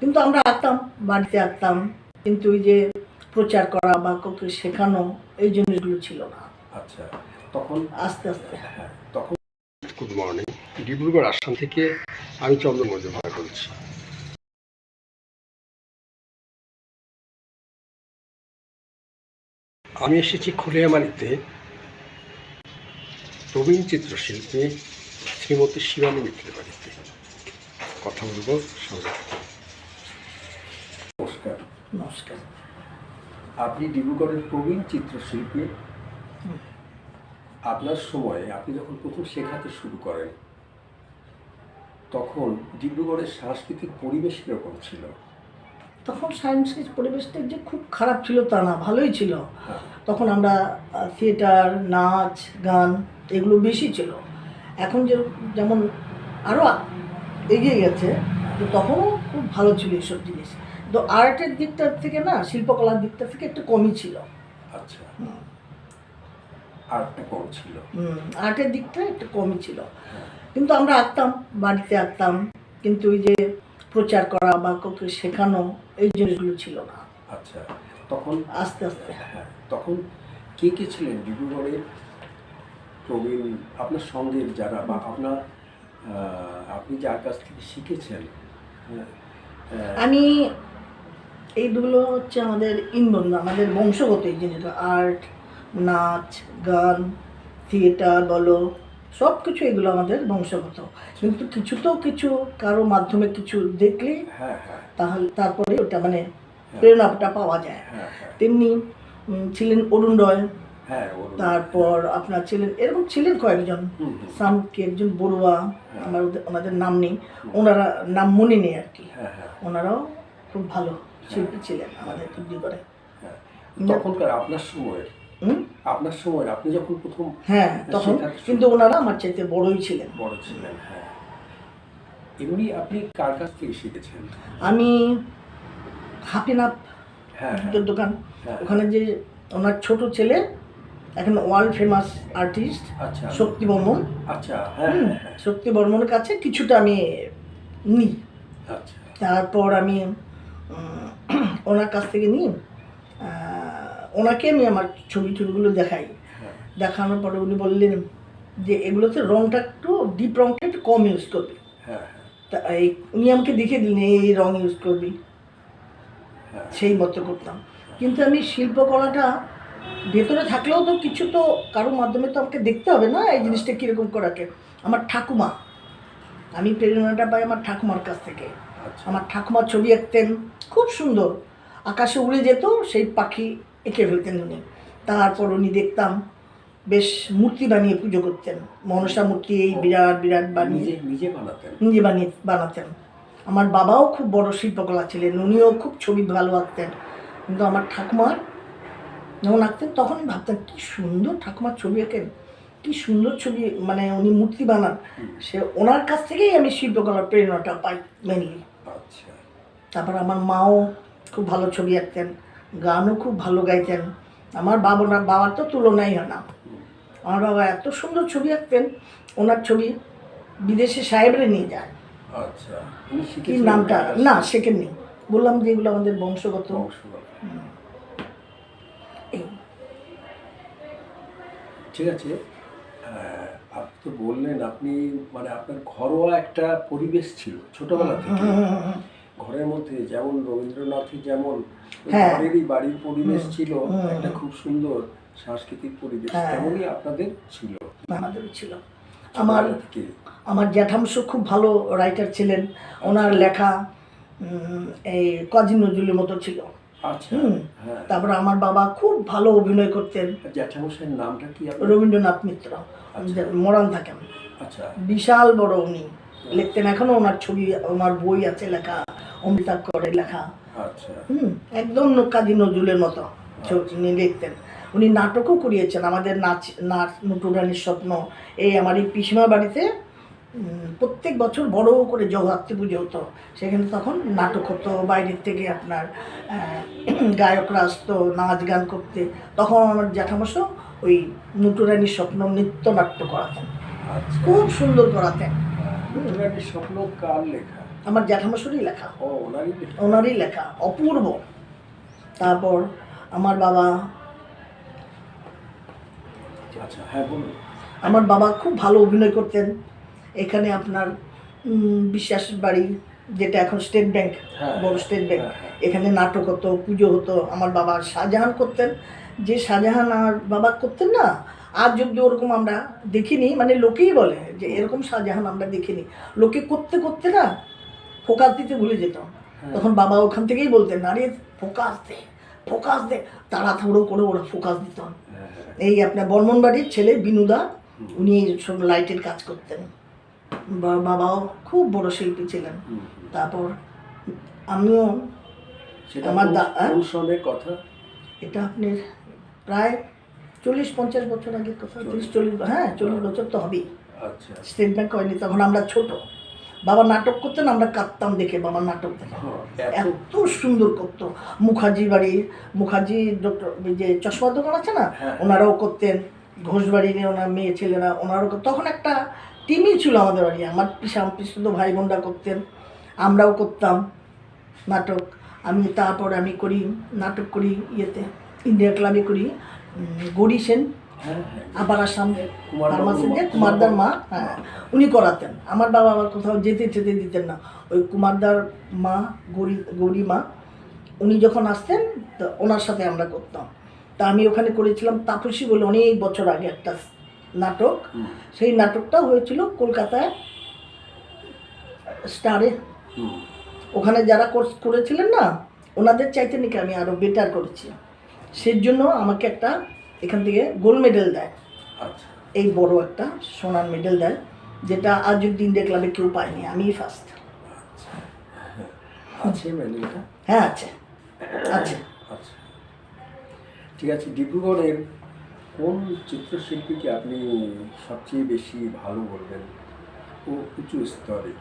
কিন্তু আমরা আঁকতাম বাড়িতে আঁকতাম। কিন্তু ওই যে প্রচার করা বা কাউকে শেখানো এই জিনিসগুলো ছিল না। আচ্ছা তখন? আস্তে আস্তে। হ্যাঁ তখন? গুড মর্নিং ডিব্রুগড় আসাম থেকে আমি চন্দ্রমঞ্জ ভাড়া বলছি। আমি এসেছি খুলিয়ামারিতে। প্রবীণ চিত্রশিল্পী শ্রীমতী শিবানী মিত্রের বাড়িতে। কথা বলব সঙ্গে। নমস্কার। নমস্কার। আপনি ডিব্রুগড়ের প্রবীণ চিত্রশিল্পী। আপনার সময়ে আপনি যখন প্রথম শেখাতে শুরু করেন তখন ডিব্রুগড়ের সাংস্কৃতিক পরিবেশ কীরকম ছিল? তখন সায়েন্সের পরিবেশটা যে খুব খারাপ ছিল তা না ভালোই ছিল। হ্যাঁ। তখন আমরা থিয়েটার নাচ গান এগুলো বেশি ছিল। এখন যে যেমন আরও এগিয়ে গেছে তখনও খুব ভালো ছিল এইসব জিনিস। তো আর্টের দিকটা থেকে না শিল্পকলার দিকটা থেকে একটু কমই ছিল। আচ্ছা। আর্টটা কম ছিল। হুম, আর্টের দিকটা একটু কমই ছিল। হ্যাঁ। কিন্তু আমরা আঁকতাম বাড়িতে আঁকতাম কিন্তু ওই যে প্রচার করা বা কাউকে শেখানো এই জিনিসগুলো ছিল না। আচ্ছা তখন? আস্তে আস্তে। হ্যাঁ তখন কে কে ছিলেন? ডিব্রুগড়ের প্রবীণ আপনার সঙ্গে যারা বা আপনার আপনি যার কাছ থেকে শিখেছেন হ্যাঁ, আমি এইগুলো হচ্ছে আমাদের ইন্ধন আমাদের বংশগত এই জিনিসটা আর্ট নাচ গান থিয়েটার বলো সব কিছু এগুলো আমাদের বংশগত। কিন্তু কিছু তো কিছু কারও মাধ্যমে কিছু দেখলে হ্যাঁ হ্যাঁ। তাহলে তারপরে ওটা মানে প্রেরণাটা পাওয়া যায়। হ্যাঁ হ্যাঁ। তেমনি ছিলেন অরুণ রয়। হ্যাঁ তারপর আপনার ছিলেন এরকম ছিলেন কয়েকজন। হুম, হুম, সাম কি একজন বড়ুয়া আমার ওদের- ওনাদের নাম নেই। ওনারা নাম মনে নেই আর কি। হ্যাঁ হ্যাঁ। ওনারাও খুব ভালো। শিল্পী ছিলেন আমাদের ডিব্রুগড়ে হ্যাঁ তখনকার আপনার সময়ের হুম? আপনার সময়ের আপনি যখন প্রথম হ্যাঁ তখন কিন্তু ওনারা আমার চাইতে বড়ই ছিলেন। বড় ছিলেন হ্যাঁ। এমনি আপনি কার কাছ থেকে শিখেছেন? আমি হাফিনাপ হ্যাঁ হ্যাঁ। দোকান। ওখানে যে ওনার ছোট ছেলে এখন ওয়ার্ল্ড ফেমাস আর্টিস্ট আচ্ছা। শক্তি বর্মন। আচ্ছা শক্তি বর্মনের কাছে কিছুটা আমি নিই আচ্ছা। তারপর আমি ওনার কাছ থেকে নিই। ওনাকে আমি আমার ছবি টবিগুলো দেখাই। হ্যাঁ। দেখানোর পরে উনি বললেন যে এগুলোতে রংটা একটু ডিপ রংটা একটু কম ইউজ করবি। হ্যাঁ হ্যাঁ। তা এই উনি আমাকে দেখিয়ে দিলেন এই রং ইউজ করবি। সেই মতো করতাম। কিন্তু আমি শিল্পকলাটা ভেতরে থাকলেও তো কিছু তো কারোর মাধ্যমে তো আমাকে দেখতে হবে না এই জিনিসটা কীরকম করাকে। আমার ঠাকুমা আমি প্রেরণাটা পাই আমার ঠাকুমার কাছ থেকে। আচ্ছা। আমার ঠাকুমার ছবি আঁকতেন খুব সুন্দর। আকাশে উড়ে যেত সেই পাখি এঁকে ফেলতেন উনি। তারপর উনি দেখতাম বেশ মূর্তি বানিয়ে পুজো করতেন। মনসা মূর্তি এই বিরাট বিরাট বানিয়ে। নিজে নিজে বানাতেন? নিজে বানিয়ে বানাতেন। আমার বাবাও খুব বড় শিল্পকলা ছিলেন উনিও খুব ছবি ভালো আঁকতেন। কিন্তু আমার ঠাকুমার যখন আঁকতেন তখনই ভাবতেন কি সুন্দর ঠাকুমার ছবি আঁকেন কি সুন্দর ছবি মানে উনি মূর্তি বানান। সে ওনার কাছ থেকেই আমি শিল্পকলার প্রেরণাটা পাই মেনলি। আচ্ছা। তারপর আমার মাও খুব ভালো ছবি আঁকতেন গানও খুব ভালো গাইতেন। আমার বাবা বাবার তো তুলনাই হয় না। আমার বাবা এত সুন্দর ছবি আঁকতেন ওনার ছবি বিদেশে সাহেবরে নিয়ে যায়। আচ্ছা। কি নামটা? না? শেখেননি। বললাম যে এগুলো আমাদের বংশগত। ঠিক আছে। আপনি তো বললেন আপনি মানে আপনার ঘরোয়া একটা পরিবেশ ছিল ছোটবেলা থেকে। ঘরের মধ্যে যেমন রবীন্দ্রনাথের যেমন হ্যাঁ। ঘরেরই বাড়ির পরিবেশ ছিল একটা খুব সুন্দর সাংস্কৃতিক পরিবেশ হ্যাঁ। তেমনই আপনাদের ছিল। আমাদের ছিল। আমার আমার জ্যাঠাংশ খুব ভালো রাইটার ছিলেন। ওনার লেখা এই কাজী নজরুলের মতো ছিল। আচ্ছা। হ্যাঁ। তারপর আমার বাবা খুব ভালো অভিনয় করতেন। জ্যাঠামশাইয়ের নামটা কি রবীন্দ্রনাথ মিত্র। আচ্ছা। মরান থাকেন। আচ্ছা। বিশাল বড় উনি। লিখতেন এখনও ওনার ছবি ওনার বই আছে লেখা। অমৃতাক্ষরে লেখা। আচ্ছা। হুম একদম কাজী নজরুলের মতো। ছবি উনি লিখতেন। উনি নাটকও করিয়েছেন। আমাদের নাচ নাচ নটুরানির স্বপ্ন এই আমার এই পিসিমার বাড়িতে প্রত্যেক বছর বড় করে জগদ্ধাত্রী পুজো হতো। সেখানে তখন নাটক হতো বাইরের থেকে আপনার গায়করা আসতো নাচ গান করতে। তখন আমার জ্যাঠামশো ওই নটুরানির স্বপ্ন নৃত্যনাট্য করাতেন। আচ্ছা। খুব সুন্দর করাতেন। নটুরানির স্বপ্ন কার লেখা? আমার জ্যাঠামশারই লেখা। ও ওনারই ওনারই লেখা অপূর্ব। তারপর আমার বাবা আচ্ছা হ্যাঁ বলুন। আমার বাবা খুব ভালো অভিনয় করতেন। এখানে আপনার বিশ্বাস বাড়ি যেটা এখন স্টেট ব্যাংক বড় স্টেট ব্যাংক হ্যাঁ, হ্যাঁ। এখানে নাটক হতো পুজো হতো আমার বাবা শাহজাহান করতেন। যে শাহজাহান আর বাবা করতেন না আজ অব্দি ওরকম আমরা দেখিনি মানে লোকেই বলে যে এরকম শাহজাহান আমরা দেখিনি। লোকে করতে করতে না ফোকাস দিতে ভুলে যেত হ্যাঁ। তখন বাবা ওখান থেকেই বলতেন আরে ফোকাস দে ফোকাস দে। তাড়াতাড়ো করে ওরা ফোকাস দিত হ্যাঁ। এই আপনার বর্মনবাড়ির ছেলে বিনুদা উনি সব লাইটের কাজ করতেন। বাবাও খুব বড় শিল্পী ছিলেন। তারপর আমিও আমার হ্যাঁ? কথা? এটা আপনার প্রায় চল্লিশ পঞ্চাশ বছর আগের কথা চল্লিশ। চল্লিশ হ্যাঁ চল্লিশ বছর তো হবেই। আচ্ছা। স্টেট ব্যাংক হয়নি তখন আমরা ছোট। বাবা নাটক করতেন আমরা কাঁদতাম দেখে বাবার নাটক দেখে। হ্যাঁ, এত সুন্দর করতো। মুখার্জি বাড়ি মুখার্জি ডক্টর যে চশমা দোকান আছে না হ্যাঁ। ওনারাও করতেন। ঘোষবাড়ির ওনার মেয়ে ছেলেরা ওনারাও। তখন একটা টিমই ছিল আমাদের বাড়ি আমার পিসাম পিসুদ ভাই বোনরা করতেন। আমরাও করতাম নাটক। আমি তারপর আমি করি নাটক করি ইয়েতে ইন্ডিয়া ক্লাবে করি। গৌরী সেন আবার আসাম যে কুমারদার মা হ্যাঁ উনি করাতেন। আমার বাবা আবার কোথাও যেতে যেতে দিতেন না। ওই কুমারদার মা গৌরী গৌরী মা উনি যখন আসতেন তো ওনার সাথে আমরা করতাম। তা আমি ওখানে করেছিলাম তাপসী বলে অনেক বছর আগে একটা নাটক। সেই নাটকটা হয়েছিল কলকাতায় স্টারে। ওখানে যারা কোর্স করেছিলেন না ওনাদের চাইতে নাকি আমি আরও বেটার করেছি। সেই জন্য আমাকে একটা এখান থেকে গোল্ড মেডেল দেয়। আচ্ছা। এই বড় একটা সোনার মেডেল দেয় যেটা আজ অব্দি ইন্ডিয়া ক্লাবে কেউ পায়নি আমি ফার্স্ট আছে মেনুটা হ্যাঁ আছে। আছে। আচ্ছা। ঠিক আছে ডিব্রুগড়ের কোন চিত্রশিল্পীকে আপনি সবচেয়ে বেশি ভালো বলবেন? ও উঁচু স্তরে।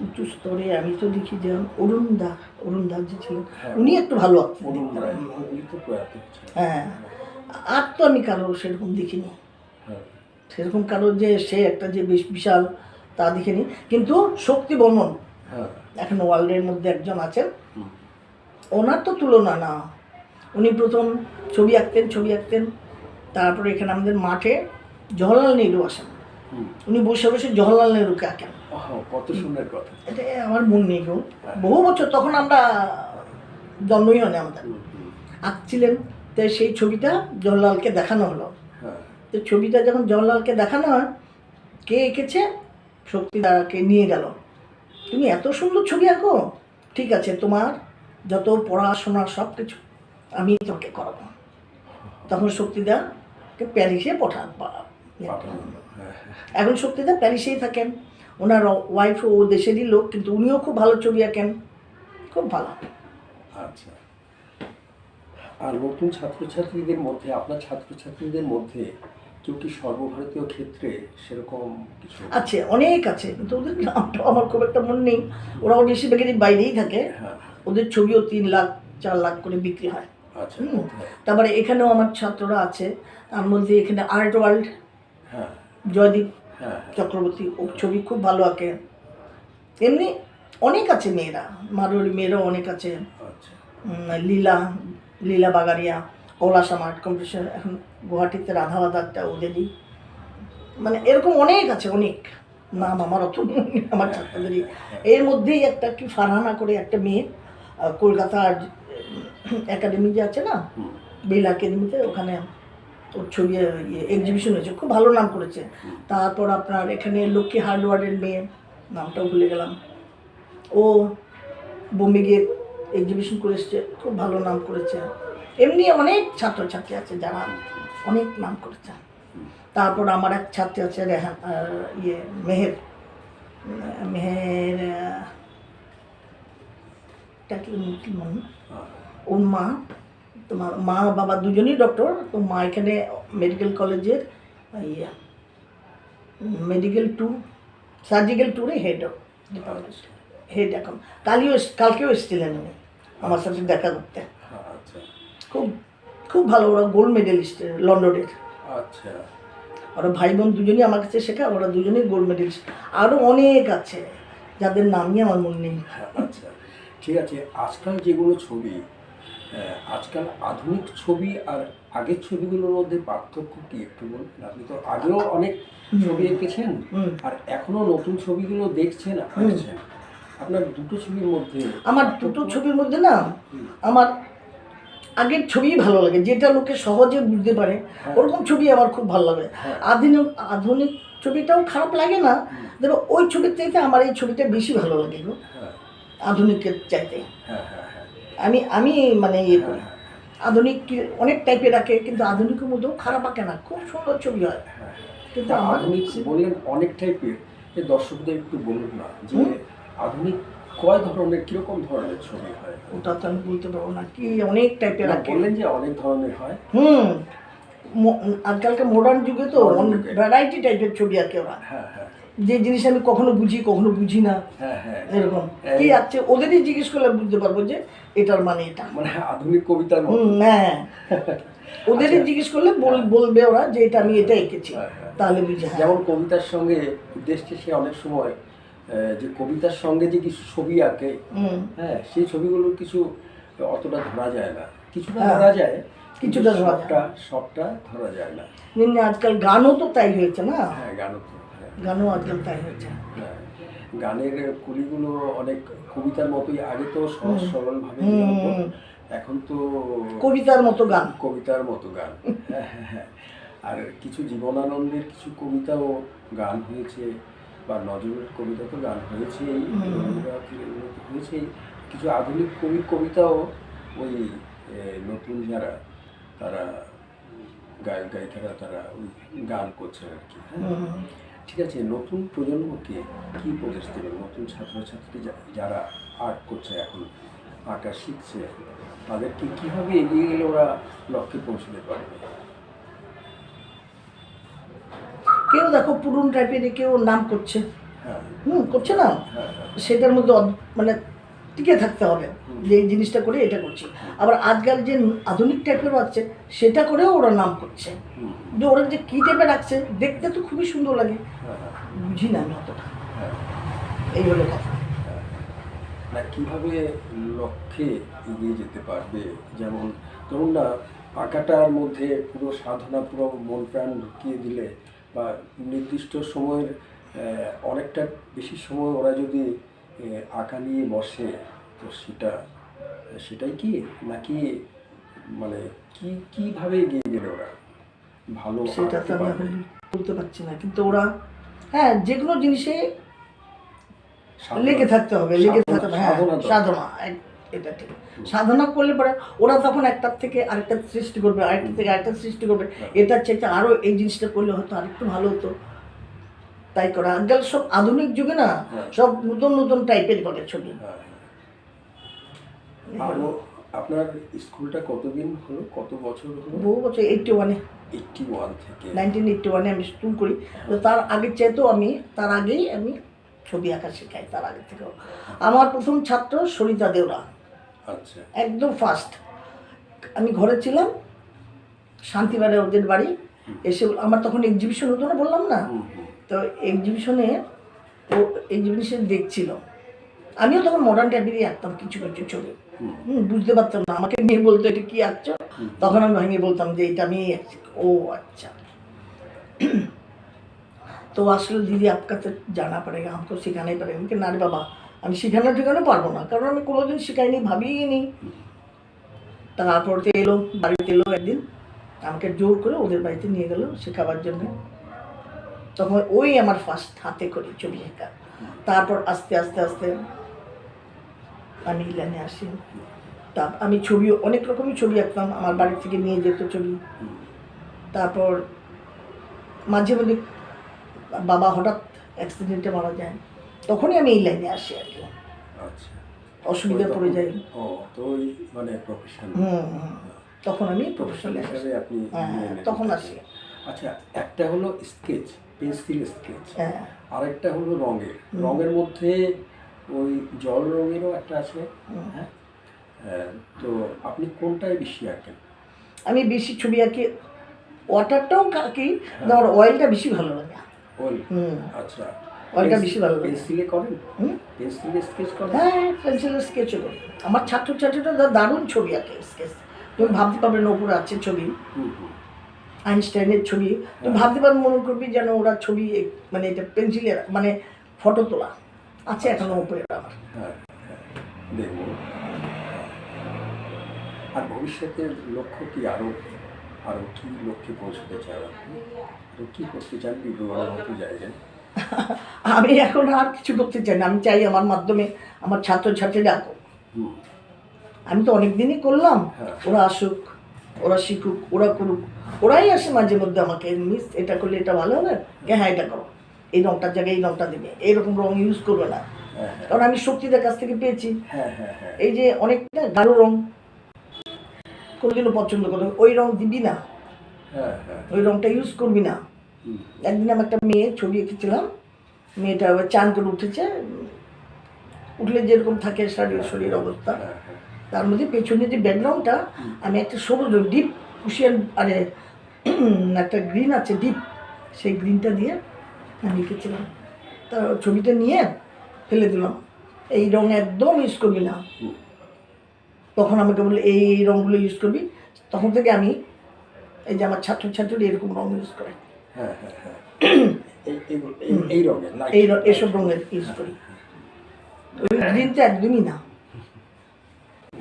উঁচু স্তরে আমি তো দেখি যে অরুণ দা অরুণ দা যে ছিলেন হ্যাঁ। উনি একটু ভালো হচ্ছেন হ্যাঁ আর তো আমি কারও সেরকম দেখিনি। হ্যাঁ। সেরকম কারও যে সে একটা যে বেশ বিশাল তা দেখিনি। কিন্তু শক্তি বর্মন হ্যাঁ। এখন ওয়ার্ল্ডের মধ্যে একজন আছেন। ওনার তো তুলনা না। উনি প্রথম ছবি আঁকতেন ছবি আঁকতেন। তারপরে এখানে আমাদের মাঠে জওহরলাল নেহরু আসেন। উনি বসে বসে জওহরলাল নেহরুকে আঁকেন। কত সুন্দর কথা। এটা আমার মন নেই গো বহু বছর তখন আমরা জন্মই হয়নি আমাদের। আঁকছিলেন তো সেই ছবিটা জওহরলালকে দেখানো হলো। হ্যাঁ। তো ছবিটা যখন জওহরলালকে দেখানো হয় কে এঁকেছে? শক্তিদাকে নিয়ে গেল। তুমি এত সুন্দর ছবি আঁকো। ঠিক আছে তোমার যত পড়াশোনা সব কিছু আমি তোমাকে করাবো। তখন শক্তিদাকে প্যারিসে পাঠান পাঠানো হ্যাঁ এখন শক্তিদা প্যারিসেই থাকেন। ওনার ওয়াইফ ও দেশেরই লোক কিন্তু উনিও খুব ভালো ছবি আঁকেন। খুব ভালো। আচ্ছা। আর নতুন ছাত্রছাত্রীদের মধ্যে আপনার ছাত্রছাত্রীদের মধ্যে কেউ কি সর্বভারতীয় ক্ষেত্রে সেরকম কিছু? আছে অনেক আছে কিন্তু ওদের নামটাও আমার খুব একটা মনে নেই। ওরাও বেশিরভাগই বাইরেই থাকে। হ্যাঁ। ওদের ছবিও তিন লাখ চার লাখ করে বিক্রি হয়। আচ্ছা। তারপরে এখানেও আমার ছাত্ররা আছে। তার মধ্যে এখানে আর্ট ওয়ার্ল্ড হ্যাঁ। জয়দীপ চক্রবর্তী ও ছবি খুব ভালো আঁকে। এমনি অনেক আছে মেয়েরা। মারোয়ারি মেয়েরাও অনেক আছে। আচ্ছা। লীলা লীলা বাগারিয়া পলাশাম আর্ট কম্পিটিশন এখন গুয়াহাটিতে রাধা বাদারটা ওদেরই। মানে এরকম অনেক আছে অনেক। নাম আমার অত আমার ছাত্রদেরই। এর মধ্যেই একটা কি ফারহানা করে একটা মেয়ে আহ, কলকাতার একাডেমি যে আছে না বেল একাডেমিতে ওখানে ওর ছবি ইয়ে এক্সিবিশন হয়েছে। খুব ভালো নাম করেছে। তারপর আপনার এখানে লক্ষ্মী হার্ডওয়ার্ডের মেয়ে নামটাও ভুলে গেলাম। ও বোম্বে গিয়ে এক্সিবিশন করে এসছে খুব ভালো নাম করেছে। এমনি অনেক ছাত্রছাত্রী আছে যারা অনেক নাম করেছে। তারপর আমার এক ছাত্রী আছে রেহান ইয়ে মেহের। মেহের আহ, টা কি কি মনে হ্যাঁ, ওর মা। তোমার মা বাবা দুজনেই ডক্টর তো মা এখানে মেডিকেল কলেজের ইয়ে মেডিকেল টু সার্জিক্যাল ট্যুরে হেড ডিপার্টমেন্ট হেড এখন। কালিও কালকেও এসেছিলেন উনি আমার সাথে দেখা করতে। আচ্ছা। খুব খুব ভালো ওরা গোল্ড মেডেলিস্ট লন্ডনের। আচ্ছা। ওরা ভাই বোন দুজনেই আমার কাছে শেখা ওরা দুজনেই গোল্ড মেডেলিস্ট আরও অনেক আছে যাদের নামই আমার মনে নেই। হ্যাঁ, আচ্ছা। ঠিক আছে আজকাল যেগুলো ছবি আজকাল আধুনিক ছবি আর আগের ছবিগুলোর মধ্যে পার্থক্য কি একটু বলবেন? আপনি তো আগেও অনেক ছবি এঁকেছেন। আর এখনও নতুন ছবিগুলো দেখছেন আঁকছেন। আপনার দুটো ছবির মধ্যে আমার দুটো ছবির মধ্যে না আমার আগের ছবি ভালো লাগে যেটা লোকে সহজে বুঝতে পারে হ্যাঁ। ওরকম ছবি আমার খুব ভালো লাগে। হ্যাঁ। আধুনিক আধুনিক ছবিটাও খারাপ লাগে না দেখো ওই ছবির চাইতে আমার এই ছবিটা বেশি ভালো লাগে হ্যাঁ। আধুনিকের চাইতে। হ্যাঁ হ্যাঁ। আমি আমি মানে ইয়ে করি হ্যাঁ, আধুনিক কি- অনেক টাইপের রাখে কিন্তু আধুনিকের মধ্যেও খারাপ আঁকে না খুব সুন্দর ছবি হয়। হ্যাঁ, হ্যাঁ। কিন্তু তা আধুনিক বললেন অনেক টাইপের দর্শকদের একটু বলুন না যে আধুনিক কয় ধরনের কীরকম ধরনের ছবি হয়? ওটা তো আমি বলতে পারব না কি অনেক টাইপের বললেন যে অনেক ধরনের হয়। হুম আজকালকার মডার্ন যুগে তো ভ্যারাইটি টাইপের ছবি আঁকে ওরা। হ্যাঁ হ্যাঁ। যে জিনিস আমি কখনো বুঝি কখনো বুঝি না। হ্যাঁ হ্যাঁ এরকম। এই- কি আছে? ওদেরই জিজ্ঞেস করলে বুঝতে পারব যে এটার মানে এটা। মানে আধুনিক কবিতার হ্যাঁ। ওদেরই আচ্ছা। জিজ্ঞেস করলে বল- বলবে ওরা যে এটা আমি এটা এঁকেছি। হ্যাঁ, হ্যাঁ। তাহলে বুঝে হ্যাঁ। যেমন কবিতার সঙ্গে দেশ সে অনেক সময় যে কবিতার সঙ্গে যে কিছু ছবি আঁকে হ্যাঁ সেই ছবিগুলো কিছু অতটা ধরা যায় না। কিছুটা হ্যাঁ। ধরা যায় কিছুটা সবটা সবটা ধরা যায় না। আজকাল গানও তো তাই হয়েছে না? হ্যাঁ গানও তো। হ্যাঁ গানও আজকাল তাই হয়েছে হ্যাঁ। গানের কুলিগুলো অনেক কবিতার মতোই আগে তো সহজ সরল ভাবে হুম, হতো হুম। এখন তো কবিতার মতো গান কবিতার মতো গান হ্যাঁ, হ্যাঁ। আর কিছু জীবনানন্দের কিছু কবিতাও গান হয়েছে বা নজরুলের কবিতা তো গান তো হয়েছেই কিছু আধুনিক কবির কবিতাও ওই নতুন যারা তারা গায়ক গায়িকারা তারা ওই গান করছে আর কি হ্যাঁ। ঠিক আছে নতুন প্রজন্মকে কি উপদেশ দেবেন? নতুন ছাত্রছাত্রী যারা আর্ট করছে এখন আঁকা শিখছে তাদেরকে কীভাবে এগিয়ে গেলে ওরা লক্ষ্যে পৌঁছতে পারবে? কেউ দেখো পুরুন টাইপের কেউ নাম করছে। হ্যাঁ। হুম করছে না হ্যাঁ হ্যাঁ। সেটার মধ্যে মানে টিকে থাকতে হবে যে এই জিনিসটা করে এটা করছি। আবার আজকাল যে আধুনিক টাইপের আছে সেটা করেও ওরা নাম করছে। যে ওরা যে কী টাইপের রাখছে দেখতে তো খুবই সুন্দর লাগে। হ্যাঁ হ্যাঁ। বুঝি না আমি অতটা। হ্যাঁ। এই হলো কথা। না কীভাবে লক্ষ্যে এগিয়ে যেতে পারবে? যেমন ধরুন না আঁকাটার মধ্যে পুরো সাধনা পুরো মন প্রাণ ঢুকিয়ে দিলে বা নির্দিষ্ট সময়ের অনেকটা বেশি সময় ওরা যদি আঁকা নিয়ে বসে তো সেটা সেটাই কি? নাকি মানে কি কীভাবে এগিয়ে গেলে ওরা ভালো সেটা তো আমি এখন বলতে পারছি না কিন্তু ওরা হ্যাঁ যে কোনো জিনিসে লেগে থাকতে হবে লেগে থাকতে হবে হ্যাঁ সাধনা এটা ঠিক। সাধনা করলে পরে ওরা তখন একটার থেকে আরেকটা সৃষ্টি করবে আরেকটা থেকে আরেকটা সৃষ্টি করবে। হ্যাঁ। এটার চাইতে আরও এই জিনিসটা করলে হয়তো আরেকটু ভালো হতো। তাই করা। আজকাল সব আধুনিক যুগে না হ্যাঁ। সব নতুন নতুন টাইপের করে ছবি। হ্যাঁ, হ্যাঁ। আপনার স্কুলটা কতদিন হলো? কত বছর হলো? বহু বছর এইটটি ওয়ানে এইটটি ওয়ান থেকে। নাইনটিন এইটটি ওয়ানে আমি স্কুল করি। তো তার আগের চাইতেও আমি তার আগেই আমি ছবি আঁকা শেখাই তার আগে থেকেও। আমার প্রথম ছাত্র সরিতা দেওরা। আচ্ছা। একদম ফার্স্ট আমি ঘরে ছিলাম শান্তিবাড়ে ওদের বাড়ি। এসে আমার তখন এক্সিবিশন হতো না বললাম না। তো এক্সিবিশনে ও এক্সিবিশন দেখছিল। আমিও তখন মডার্ন ট্যাবেরই আঁকতাম কিছু কিছু ছবি। হুম। বুঝতে পারতাম না আমাকে মেয়ে বলতো এটা কী আঁকছো? তখন আমি ভেঙে বলতাম যে এটা আমি ও আচ্ছা। তো আসলে দিদি আপনাকে জানা পড়েগা আমাকে শেখানাই পারে আমাকে না রে বাবা আমি শেখানো ঠেকানো পারব না কারণ আমি কোনোদিন শেখাইনি ভাবিনি তারপর তো এলো বাড়িতে এলো একদিন আমাকে জোর করে ওদের বাড়িতে নিয়ে গেলো শেখাবার জন্য। তখন ওই আমার ফার্স্ট হাতে করি ছবি শেখা তারপর আস্তে আস্তে আস্তে আমি ইলানে আসি। তা আমি ছবি অনেক রকমই ছবি আঁকতাম আমার বাড়ি থেকে নিয়ে যেত ছবি। তারপর মাঝে মাঝে বাবা হঠাৎ অ্যাক্সিডেন্টে মারা যায় তখনই আমি এই লাইনে আসি আর কি। আচ্ছা। অসুবিধা পড়ে যাই। ও তো ওই মানে হুম হুম। তখন আমি প্রফেশনাল হ্যাঁ, তখন আসি। আচ্ছা একটা হলো স্কেচ পেন্সিল স্কেচ হ্যাঁ। আরেকটা হলো রঙের। রঙের মধ্যে ওই জল রঙেরও একটা আছে। হ্যাঁ? হ্যাঁ, তো আপনি কোনটায় বেশি আঁকেন? আমি বেশি ছবি আঁকি ওয়াটারটাও আঁকি কিন্তু আমার অয়েলটা বেশি ভালো লাগে। হুম। আচ্ছা। ওইটা বেশি ভালো লাগে। পেন্সিলে করেন? পেন্সিলে স্কেচ করেন? হ্যাঁ পেন্সিলের স্কেচও করি। আমার ছাত্রছাত্রীরা দারুণ ছবি আঁকে স্কেচ তুমি ভাবতে পারবে না ওপরে আছে ছবি। হুম, হুম। আইনস্টাইনের ছবি। তুমি ভাবতে পারবে মনে করবি যেন ওরা ছবি মানে এটা পেন্সিলের মানে ফটো তোলা। আছে এখনও উপরে আমার হ্যাঁ হ্যাঁ। দেখব। আর ভবিষ্যতের লক্ষ্য কি আরও আরও কি লক্ষ্যে পৌঁছতে চান আপনি? কি করতে চান? বিদ্যুৎ মতো জায়গায় আমি এখন আর কিছু করতে চাই না। আমি চাই আমার মাধ্যমে আমার ছাত্রছাত্রীরা আমি তো অনেক দিনই করলাম। হ্যাঁ। ওরা আসুক ওরা শিখুক ওরা করুক। ওরাই আসে মাঝে মধ্যে আমাকে মিস এটা করলে এটা ভালো হবে? হ্যাঁ এটা করো। এই রংটার জায়গায় এই রংটা দেবে। এইরকম রং ইউজ করবে না। হ্যাঁ হ্যাঁ। কারণ আমি শক্তিদের কাছ থেকে পেয়েছি। হ্যাঁ এই যে অনেকটা গাঢ় রং কোনোদিনও পছন্দ করে ওই রং দিবি না। ওই রংটা ইউজ করবি না। একদিন আমি একটা মেয়ে ছবি এঁকেছিলাম মেয়েটা চান করে উঠেছে। উঠলে যেরকম থাকে শরীর শরীর অবস্থা। তার মধ্যে পেছনে যে ব্যাকগ্রাউন্ডটা আমি একটা সবুজ ডিপ কুশিয়ান আরে একটা গ্রিন আছে ডিপ সেই গ্রিনটা দিয়ে আমি এঁকেছিলাম। তা ছবিটা নিয়ে ফেলে দিলাম। এই রং একদম ইউজ করবি না। তখন আমাকে বলল এই এই রঙগুলো ইউজ করবি? তখন থেকে আমি এই যে আমার ছাত্রছাত্রীরা এরকম রং ইউজ করে। হ্যাঁ হ্যাঁ হ্যাঁ। এই রঙের এই এসব রঙের ইউজ করি। ওই গ্রিনটা একদমই না।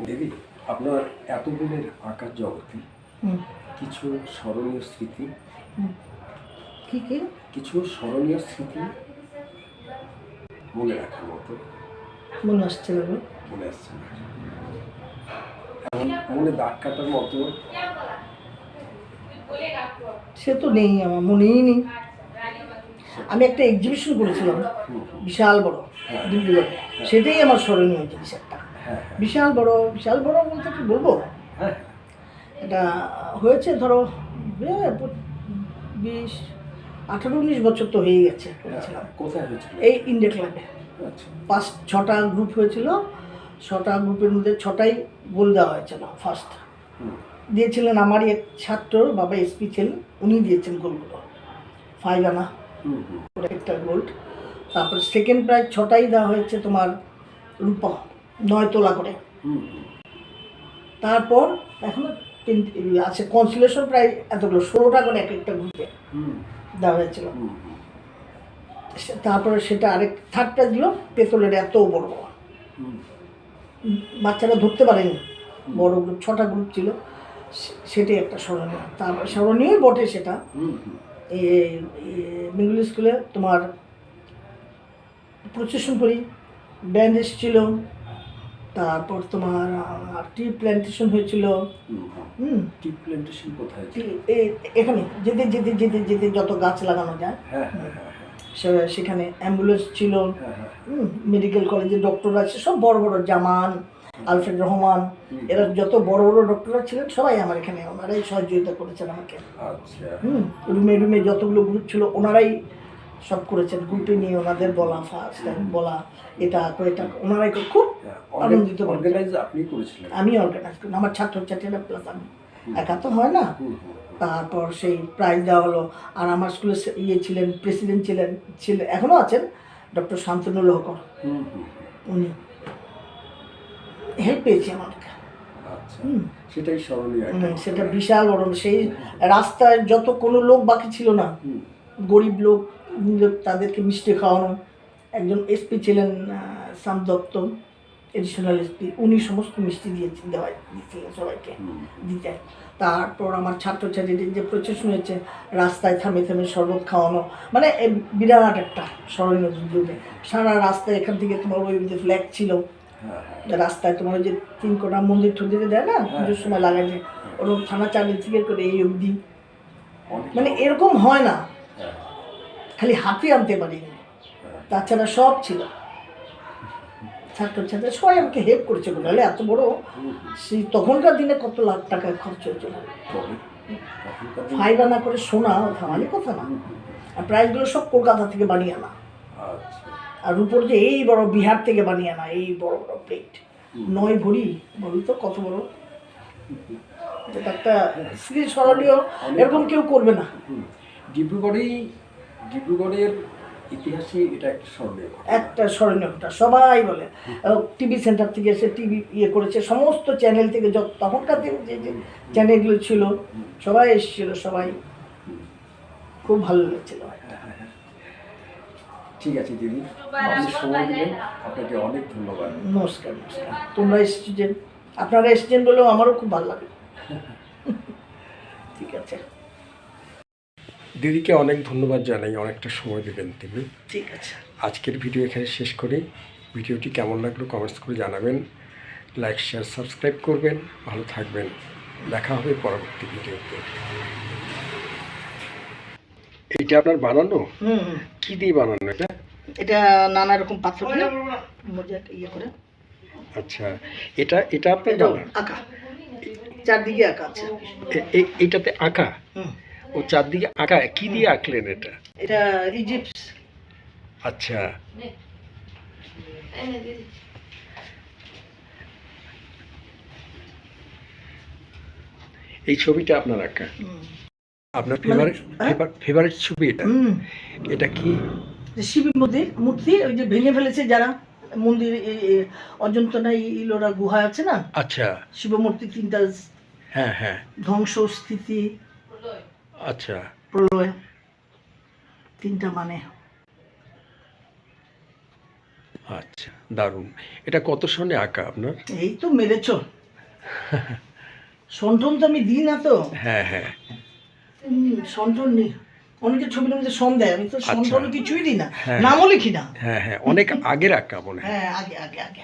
দিদি আপনার এতদিনের আঁকার জগতে কিছু স্মরণীয় স্মৃতি? কি কি? কিছু স্মরণীয় স্মৃতি? মনে রাখার মতো। মনে আসছে না মনে আসছে না। মনে দাগ কাটার মতো। সে তো নেই আমার মনেই নেই। আমি একটা এক্সিবিশন করেছিলাম বিশাল বড় ডিব্রুগড়ে সেটাই আমার স্মরণীয় জিনিস একটা। হ্যাঁ বিশাল বড় বিশাল বড় বলতে কি বলব? হ্যাঁ এটা হয়েছে ধরো বিশ আঠারো উনিশ বছর তো হয়ে গেছে করেছিলাম। হ্যাঁ কোথায় এই ইন্ডিয়া ক্লাবে আচ্ছা। পাঁচ ছটা গ্রুপ হয়েছিল ছটা গ্রুপের মধ্যে ছটাই গোল দেওয়া হয়েছিল ফার্স্ট দিয়েছিলেন আমারই এক ছাত্র বাবা এসপি ছিলেন উনি দিয়েছেন গোলগুলো। ফাইভ আনা। একটা গোল্ড তারপর সেকেন্ড প্রাইজ ছটাই দেওয়া হয়েছে তোমার রূপা নয় তোলা করে তারপর এখনও তিন- আছে কনসুলেশন প্রাইজ এতগুলো ষোলোটা করে এক একটা গ্রুপে দেওয়া হয়েছিল। তারপরে সেটা আরেক থার্ড প্রাইজ দিল পেতলের এত বড় বড়। বাচ্চারা ধরতে পারেনি। বড় গ্রুপ ছটা গ্রুপ ছিল। সেটাই একটা স্মরণীয়। তারপর স্মরণীয় বটে সেটা। বেঙ্গলি স্কুলে তোমার প্রচেশন করি ব্যান্ড এসেছিল। তারপর তোমার টি প্ল্যান্টেশন হয়েছিল। হুম, টি প্ল্যান্টেশন কোথায় এখানে যেতে যেতে যেতে যেতে যত গাছ লাগানো যায় হ্যাঁ হ্যাঁ হ্যাঁ সে- সেখানে অ্যাম্বুলেন্স ছিল হ্যাঁ হ্যাঁ মেডিকেল কলেজে ডক্টর আছে সব বড় বড় জামান আলফ্রেড রহমান এরা যত বড় বড় ডক্টররা ছিলেন সবাই আমার এখানে ওনারাই সহযোগিতা করেছেন আমাকে। আচ্ছা। হুম রুমে রুমে যতগুলো গ্রুপ ছিল ওনারাই সব করেছেন গ্রুপে নিয়ে ওনাদের বলা ফার্স্ট বলা এটা এটা ওনারাই খুব- আনন্দিত। অর্গানাইজ আপনি করেছিলেন। আমি অর্গানাইজ করি আমার ছাত্রছাত্রীরা প্লাস আমি। একা তো হয় না। তারপর সেই প্রাইজ দেওয়া হলো আর আমার স্কুলে ইয়ে ছিলেন প্রেসিডেন্ট ছিলেন ছিলেন এখনও আছেন ডক্টর শান্তনুল হকর হুম, হুম, উনি হেল্প পেয়েছি আমার সেটাই স্মরণীয় সেটা বিশাল বড় সেই রাস্তায় যত কোনো লোক বাকি ছিল না গরিব লোক তাদেরকে মিষ্টি খাওয়ানো। একজন এসপি ছিলেন সাম দত্ত এডিশনাল এসপি উনি সমস্ত মিষ্টি দিয়েছেন দেওয়া দিয়েছিলেন সবাইকে দিতে। তারপর আমার ছাত্রছাত্রীদের যে প্রচেষ্টা হয়েছে রাস্তায় থামে থামে শরবত খাওয়ানো। মানে বিরাট একটা স্মরণীয় যুগে সারা রাস্তায় এখান থেকে তোমার ওই যে ফ্ল্যাগ ছিল হ্যাঁ হ্যাঁ। রাস্তায় তোমার ওই যে তিন কোটা মন্দির টন্দিরে দেয় না পুজোর সময় লাগায় যে ওরকম থানা চালিয়ে থেকে করে এই অবধি। মানে এরকম হয় না। হ্যাঁ, খালি হাতি আনতে পারিনি। তাছাড়া সব ছিল। ছাত্র ছাত্রছাত্রী সবাই আমাকে হেল্প করেছে বলে। নাহলে এত বড়? সেই তখনকার দিনে কত লাখ টাকা খরচ হয়েছিল? ফাইভ আনা করে সোনা থামালি কথা না। আর প্রাইজগুলো সব কলকাতা থেকে বানিয়ে আনা। আচ্ছা। আর উপর যে এই বড় বিহার থেকে বানিয়ে আনা এই বড় বড় প্লেট নয় ভরি বলি তো কত বড়? একটা স্মৃতি স্মরণীয় এরকম কেউ করবে না। ডিব্রুগড়েই ডিব্রুগড়ের ইতিহাসে এটা একটা স্মরণীয় একটা স্মরণীয় ঘটনা সবাই বলে। টিভি সেন্টার থেকে এসে টিভি ইয়ে করেছে সমস্ত চ্যানেল থেকে যত তখনকার দিনে যে যে চ্যানেলগুলো ছিল সবাই এসেছিল সবাই খুব ভালো লেগেছিল। ঠিক আছে দিদি। আপনি সময় দিলেন। আপনাকে অনেক ধন্যবাদ। নমস্কার নমস্কার। তোমরা এসেছেন আপনারা এসেছেন বলেও আমারও খুব ভালো লাগে। ঠিক আছে। দিদিকে অনেক ধন্যবাদ জানাই অনেকটা সময় দেবেন তিনি। ঠিক আছে। আজকের ভিডিও এখানে শেষ করি। ভিডিওটি কেমন লাগল কমেন্টস করে জানাবেন। লাইক শেয়ার সাবস্ক্রাইব করবেন। ভালো থাকবেন। দেখা হবে পরবর্তী ভিডিওতে। এইটা আপনার বানানো? হুম হুম। কি দিয়ে বানানো এটা? এটা নানা রকম পাথর দিয়ে। মজা ইয়ে করে। আচ্ছা এটা এটা আপনার এটা বানানো? আঁকা। চারদিকে আঁকা আছে। এ- এ- এইটাতে আঁকা? হুম। ও চারদিকে আঁকা কি দিয়ে আঁকলেন এটা? এটা ইজিপ্ট আচ্ছা। এই ছবিটা আপনার আঁকা? আপনার ফেভারিট হ্যাঁ? ফেভারিট ছবি এটা? এটা কি? শিব মন্দির মূর্তি ওই যে ভেঙে ফেলেছে যারা মন্দির এই- এই অজন্তা ইলোরা গুহা আছে না? আচ্ছা। শিব মূর্তি তিনটা হ্যাঁ হ্যাঁ। ধ্বংস স্থিতি আচ্ছা। প্রলয়। তিনটা মানে। আচ্ছা দারুণ। এটা কত সনে আঁকা আপনার? এই তো মেরেছ। সন্টন তো আমি দিই না তো। হ্যাঁ হ্যাঁ। সন্টন নেই। অনেকে ছবির মধ্যে সন দেয়। আমি তো সন্টন আচ্ছা। কিছুই দিই না। হ্যাঁ। নামও লিখি না। হ্যাঁ হ্যাঁ। অনেক আগের আঁকা মনে হ্যাঁ। আগে আগে আগে।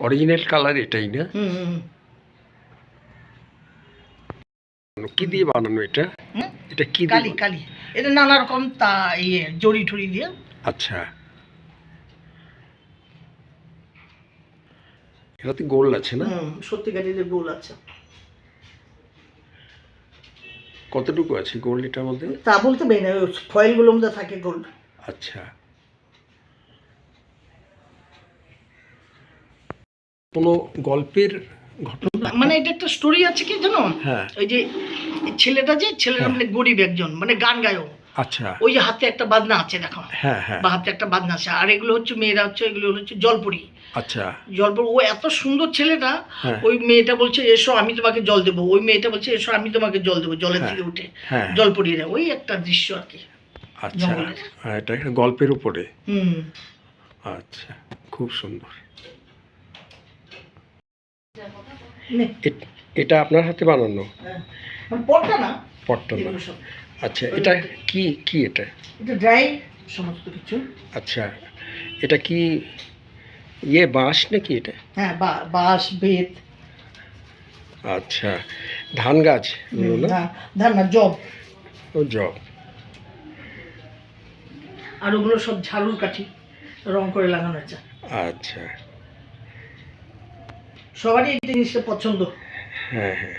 অরিজিনাল কালার এটাই না? হুম হুম, হুম। কি দিয়ে বানানো এটা? এটা কি কালি কালি। এটা নানা রকম তা ইয়ে জড়ি টড়ি দিয়ে। আচ্ছা। এটাতে গোল আছে না? হুম সত্যিকারের গোল আছে। কতটুকু আছে গোল্ড এটার মধ্যে? তা বলতে পারি না ফয়েলগুলোর মধ্যে থাকে গোল্ড। আচ্ছা। কোনো গল্পের ঘটনা। মানে এটা একটা স্টোরি আছে কি জানো? হ্যাঁ। ওই যে ছেলেটা যে ছেলেটা মানে গরিব একজন মানে গান গায়ক। আচ্ছা। ওই যে হাতে একটা বাজনা আছে দেখো। হ্যাঁ হ্যাঁ। বা হাতে একটা বাজনা আছে। আর এগুলো হচ্ছে মেয়েরা হচ্ছে এগুলো হচ্ছে জলপরি। আচ্ছা। জলপরি ও এত সুন্দর ছেলেটা হ্যাঁ। ওই মেয়েটা বলছে এসো আমি তোমাকে জল দেবো। ওই মেয়েটা বলছে এসো আমি তোমাকে জল দেবো জলের হ্যাঁ। থেকে উঠে। হ্যাঁ। জলপরিরা ওই একটা দৃশ্য আর কি। আচ্ছা। হ্যাঁ, এটা একটা গল্পের উপরে। হুম। আচ্ছা খুব সুন্দর। এটা আপনার হাতে বানানো। মানে পটটা না এগুলো সব। আচ্ছা এটা কি কি এটা? এটা ড্রাই সমস্ত কিছু। আচ্ছা এটা কি ইয়ে বাঁশ নাকি এটা? হ্যাঁ বাঁশ বেত। আচ্ছা ধান গাছ না? ধান না জব। ও জব। আর ওগুলো সব ঝাড়ুর কাঠি রং করে লাগানো আছে। আচ্ছা। সবারই এই জিনিসটা পছন্দ। হ্যাঁ হ্যাঁ।